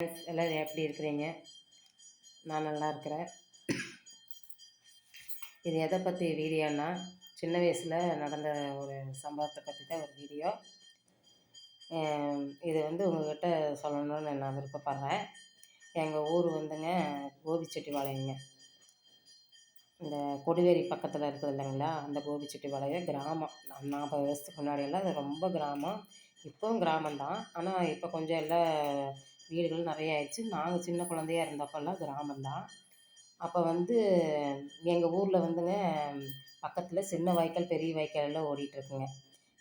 Friends எல்லோரும் எப்படி இருக்கிறீங்க? நான் நல்லா இருக்கிறேன். இது எதை பற்றி வீடியோன்னா சின்ன வயசில் நடந்த ஒரு சம்பவத்தை பற்றி தான் ஒரு வீடியோ. இது வந்து உங்கள்கிட்ட சொல்லணும்னு நான் விருப்பப்படுறேன். எங்கள் ஊர் வந்துங்க கோபிச்செட்டிப்பாளையங்க. இந்த கொடிவேரி பக்கத்தில் இருக்குது இல்லைங்களா? அந்த கோபிச்செட்டிவாளையம் கிராமம். நாற்பது வருஷத்துக்கு முன்னாடியெல்லாம் அது ரொம்ப கிராமம். இப்போவும் கிராமம்தான். ஆனால் இப்போ கொஞ்சம் எல்லாம் வீடுகள் நிறைய ஆயிடுச்சு. நாங்கள் சின்ன குழந்தையா இருந்தப்போல்லாம் கிராமம்தான். அப்போ வந்து எங்கள் ஊரில் வந்துங்க பக்கத்தில் சின்ன வாய்க்கால் பெரிய வாய்க்கால் எல்லாம் ஓடிட்டுருக்குங்க.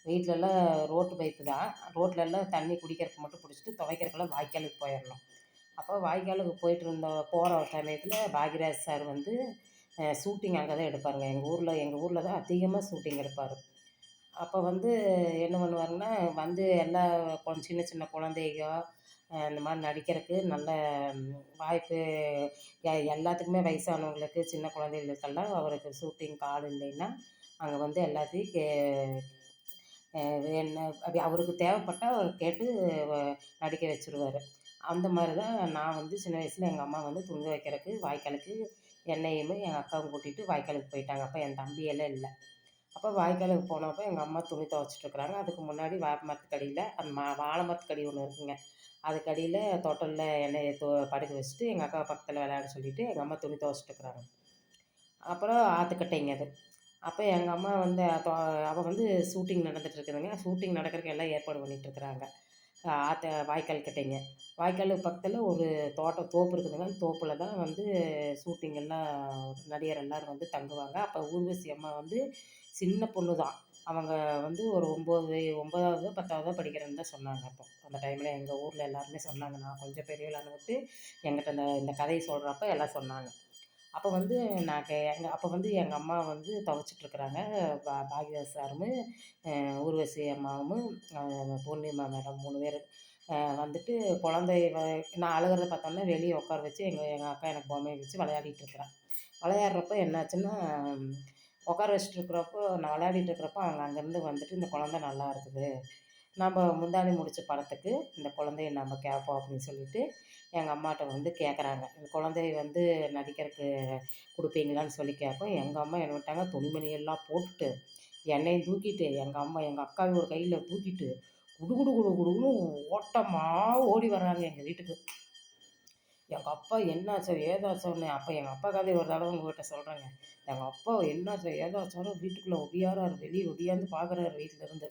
வீட்டிலலாம் ரோட்டு பைப்பு தான் ரோட்லலாம் தண்ணி குடிக்கிறதுக்கு மட்டும் பிடிச்சிட்டு துவைக்கிறதுக்குலாம் வாய்க்காலுக்கு போயிடணும் அப்போ வாய்க்காலுக்கு போயிட்டு இருந்த போகிற சமயத்தில் பாக்யராஜ் சார் வந்து ஷூட்டிங் அங்கே தான் எடுப்பாருங்க. எங்கள் ஊரில் எங்கள் ஊரில் தான் அதிகமாக ஷூட்டிங் எடுப்பார். அப்போ வந்து என்ன பண்ணுவாருன்னா வந்து எல்லா சின்ன சின்ன குழந்தைக இந்த மாதிரி நடிக்கிறதுக்கு நல்ல வாய்ப்பு எல்லாத்துக்குமே வயசானவங்களுக்கு சின்ன குழந்தைகளுக்கெல்லாம் அவருக்கு ஷூட்டிங்க்கு ஆள் இல்லைன்னா அங்கே வந்து எல்லாத்தையும் கே என்ன அப்படி அவருக்கு தேவைப்பட்டால் அவர் கேட்டு நடிக்க வச்சுருவார். அந்த மாதிரி தான் நான் வந்து சின்ன வயசில் எங்கள் அம்மா வந்து துணி வைக்கிறதுக்கு வாய்க்காலுக்கு என்னையுமே எங்கள் அக்காவும் கூட்டிகிட்டு வாய்க்காலுக்கு போயிட்டாங்க. அப்போ என் தம்பியெல்லாம் இல்லை. அப்போ வாய்க்காலுக்கு போனப்போ எங்கள் அம்மா துணி துவைச்சிட்ருக்குறாங்க. அதுக்கு முன்னாடி வேப்ப மரத்துக்கடியில் அந்த மா வாழை மரத்துக்கடி ஒன்று இருக்குங்க. அதுக்கடியில் தொட்டலில் எண்ணெய் தோ படுக்க வச்சுட்டு எங்கள் அக்கா பக்கத்தில் விளையாட சொல்லிவிட்டு எங்கள் அம்மா துணி துவைச்சிட்ருக்குறாங்க. அப்புறம் ஆற்றுக்கட்டைங்க அது. அப்போ எங்கள் அம்மா வந்து அவள் வந்து ஷூட்டிங் நடந்துகிட்ருக்குதுங்க ஷூட்டிங் நடக்கிறக்கு எல்லாம் ஏற்பாடு பண்ணிகிட்ருக்குறாங்க ஆற்ற வாய்க்கால் கிட்டேங்க. வாய்க்கால் பக்கத்தில் ஒரு தோட்டம் தோப்பு இருக்குதுங்க. அந்த தோப்பில் தான் வந்து ஷூட்டிங்கெல்லாம் நடிகர் எல்லோரும் வந்து தங்குவாங்க. அப்போ ஊர்வசி அம்மா வந்து சின்ன பொண்ணு தான். அவங்க வந்து ஒரு ஒம்பது ஒம்பதாவது பத்தாவது படிக்கிறேன்னு தான் சொன்னாங்க அப்போ. அந்த டைமில் எங்கள் ஊரில் எல்லாருமே சொன்னாங்க. நான் கொஞ்சம் பெரியவளான்னு விட்டு எங்கிட்ட இந்த இந்த கதையை சொல்கிறப்ப எல்லாம் சொன்னாங்க. அப்போ வந்து நான் கே எங்கள் அப்போ வந்து எங்கள் அம்மா வந்து துவைச்சிட்ருக்குறாங்க பா பாக்யராஜ் சாரும் ஊர்வசி அம்மாவும் பூர்ணிமா மேடம் மூணு பேர். வந்துட்டு குழந்தைய நான் அழுகிறத பார்த்தோன்னே வெளியே உட்கார வச்சு எங்கள் எங்கள் அக்கா எனக்கு பொம்மையை வச்சு விளையாடிட்டு இருக்கிறான். விளையாடுறப்ப என்னாச்சுன்னா உட்கார வச்சுட்டு இருக்கிறப்போ நான் விளையாடிட்டு இருக்கிறப்போ அவங்க அங்கேருந்து வந்துட்டு இந்த குழந்த நல்லா இருக்குது. நம்ம முந்தானி முடித்த படத்துக்கு இந்த குழந்தைய நம்ம கேட்போம் அப்படின்னு சொல்லிட்டு எங்கள் அம்மாட்ட வந்து கேட்குறாங்க இந்த குழந்தைய வந்து நடிக்கிறதுக்கு கொடுப்பீங்களான்னு சொல்லி கேட்போம் எங்கள் அம்மா என்ன விட்டாங்க துணிமணியெல்லாம் போட்டுட்டு என்னையும் தூக்கிட்டு எங்கள் அம்மா எங்கள் அக்காவை ஒரு கையில் தூக்கிட்டு குடு குடு குடு குடுன்னு ஓட்டமாக ஓடி வர்றாங்க எங்கள் வீட்டுக்கு. எங்கள் அப்பா என்னாச்சோ ஏதாச்சோன்னு. அப்போ எங்கள் அப்பா கதை ஒரு தடவை உங்கள்கிட்ட சொல்கிறேங்க எங்கள் அப்பா என்னாச்சோ ஏதாச்சோன்னு வீட்டுக்குள்ளே ஒடியாராரு வெளியே ஒடியாந்து பார்க்குறாரு வீட்டிலேருந்து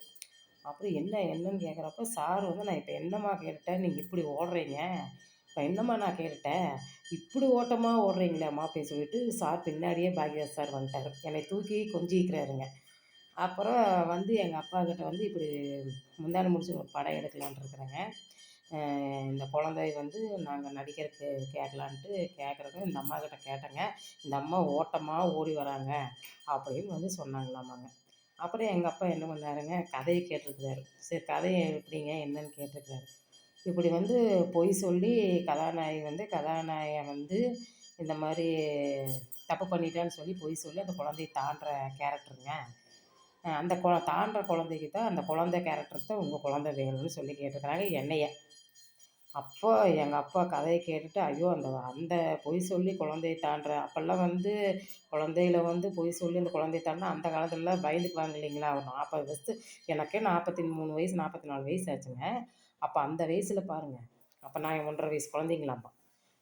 அப்புறம் என்ன என்னன்னு கேட்குறப்ப சார் வந்து நான் இப்போ என்னம்மா கேட்டேன் நீங்கள் இப்படி ஓடுறீங்க. இப்போ என்னம்மா நான் கேட்டேன் இப்படி ஓட்டமாக ஓடுறீங்களேம்மா? அப்படின்னு சொல்லிட்டு சார் பின்னாடியே பாக்யராஜ் சார் வந்துட்டார். என்னை தூக்கி கொஞ்சிக்கிறாருங்க அப்புறம் வந்து எங்கள் அப்பா கிட்ட வந்து இப்படி முந்தானை முடிச்சு ஒரு படம் எடுக்கலான்ட்டு இருக்கிறேங்க. இந்த குழந்தை வந்து நாங்கள் நடிக்கிறதுக்கு கேட்கலான்ட்டு கேட்குறது இந்த அம்மா கிட்ட கேட்டேங்க. இந்த அம்மா ஓட்டமாக ஓடி வராங்க. அப்படின்னு வந்து சொன்னாங்களாமாங்க. அப்புறம் எங்கள் அப்பா என்ன பண்ணாருங்க? கதையை கேட்டிருக்கிறாரு. சரி கதையை எப்படிங்க? என்னன்னு கேட்டிருக்கிறாரு. இப்படி வந்து பொய் சொல்லி கதாநாயகி வந்து கதாநாயகன் வந்து இந்த மாதிரி தப்பு பண்ணிட்டான்னு சொல்லி பொய் சொல்லி அந்த குழந்தைய தாண்டுற கேரக்டருங்க. அந்த குழ தாண்டுற குழந்தைக்கு தான் அந்த குழந்தை கேரக்டர் தான் உங்கள் குழந்தை வேணும்னு சொல்லி கேட்டிருக்கிறாங்க என்னைய. அப்போ எங்கள் அப்பா கதையை கேட்டுட்டு ஐயோ அந்த அந்த பொய் சொல்லி குழந்தைய தாண்டுற. அப்போல்லாம் வந்து குழந்தையில வந்து பொய் சொல்லி அந்த குழந்தைய தாண்டினா அந்த காலத்துலலாம் பயந்துக்குவாங்க இல்லைங்களா? ஒரு நாற்பது வயசு எனக்கே நாற்பத்தி மூணு வயசு நாற்பத்தி நாலு வயசு ஆச்சுங்க. அப்போ அந்த வயசில் பாருங்கள் அப்போ நான் ஒன்றரை வயசு குழந்தைங்களாம்மா.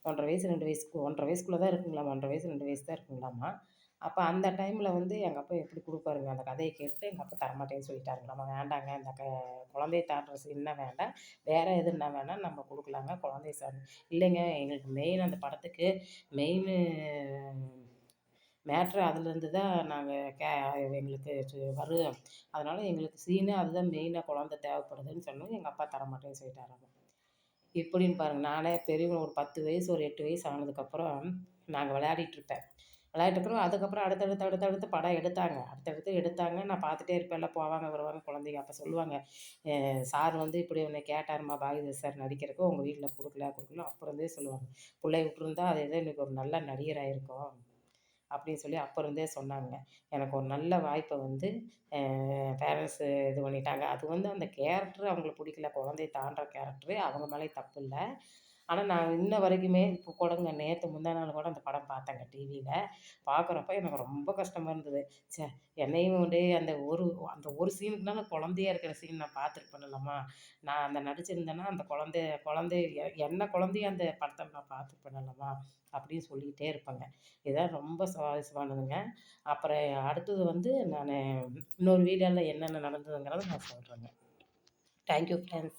ஒன்றரை வயசு ரெண்டு வயசுக்கு ஒன்றரை வயசுக்குள்ளே தான் இருக்குங்களாம்மா. ஒன்றரை வயசு ரெண்டு வயசு தான் இருக்குங்களாம்மா. அப்போ அந்த டைமில் வந்து எங்கள் அப்பா எப்படி கொடுப்பாருங்க? அந்த கதையை கேட்டு எங்கள் அப்பா தரமாட்டேன்னு சொல்லிட்டாருங்களாம்மா வேண்டாங்க. இந்த க குழந்தைய தாண்டுற சீன்னா வேண்டாம். வேறு எதுனா வேணால் நம்ம கொடுக்கலாங்க. குழந்தைய சார் இல்லைங்க. எங்களுக்கு மெயின் அந்த படத்துக்கு மெயின் மேட்ரு அதுலேருந்து தான் நாங்கள் கே எங்களுக்கு வரும் அதனால் எங்களுக்கு சீனு அதுதான் மெயினாக குழந்த தேவைப்படுதுன்னு சொன்னோம். எங்கள் அப்பா தரமாட்டேன்னு சொல்லிட்டாராங்க இப்படின்னு பாருங்கள் நானே பெரியவங்க ஒரு பத்து வயசு ஒரு எட்டு வயசு ஆனதுக்கப்புறம் நாங்கள் விளையாடிட்டுருப்பேன் விளையாட்டுக்கிறோம் அதுக்கப்புறம் அடுத்தடுத்து அடுத்தடுத்து படம் எடுத்தாங்க. அடுத்தடுத்து எடுத்தாங்க. நான் பார்த்துட்டே இருப்பேன். எல்லாம் போவாங்க வருவாங்க குழந்தைங்க அப்போ சொல்லுவாங்க சார் வந்து இப்படி உன்னை கேட்டாருமா பாகிதர் சார் நடிக்கிறதுக்கு உங்கள் வீட்டில் கொடுக்கல கொடுக்கல. அப்புறந்தே சொல்லுவாங்க. பிள்ளைய விட்டுருந்தா அது ஏதோ இன்றைக்கி ஒரு நல்ல நடிகராக இருக்கும் அப்படின்னு சொல்லி அப்போ இருந்தே சொன்னாங்க. எனக்கு ஒரு நல்ல வாய்ப்பை வந்து பேரண்ட்ஸு இது பண்ணிட்டாங்க. அது வந்து அந்த கேரக்டர் அவங்களுக்கு பிடிக்கல. குழந்தைய தாண்டுற கேரக்டரு அவங்க மேலே தப்பு இல்லை. ஆனால் நான் இன்ன வரைக்குமே இப்போ கூடங்க நேற்று முந்தா நாள் கூட அந்த படம் பார்த்தேங்க டிவியில் பார்க்குறப்ப எனக்கு ரொம்ப கஷ்டமாக இருந்தது. ச்சே என்னையும் கொண்டு அந்த ஒரு அந்த ஒரு சீனுக்குனால குழந்தையா இருக்கிற சீன் நான் பார்த்துருப்பேன்லம்மா நான் அந்த நடிச்சிருந்தேன்னா அந்த குழந்தை குழந்தை என்ன குழந்தைய அந்த படத்தை நான் பார்த்துருப்பேன்லம்மா அப்படின்னு சொல்லிக்கிட்டே இருப்பேங்க. இதான் ரொம்ப சுவாரஸ்யமானதுங்க. அப்புறம் அடுத்தது வந்து நான் இன்னொரு வீடியோவில் என்னென்ன நடந்ததுங்கிறத நான் சொல்கிறேங்க தேங்க்யூ ஃப்ரெண்ட்ஸ்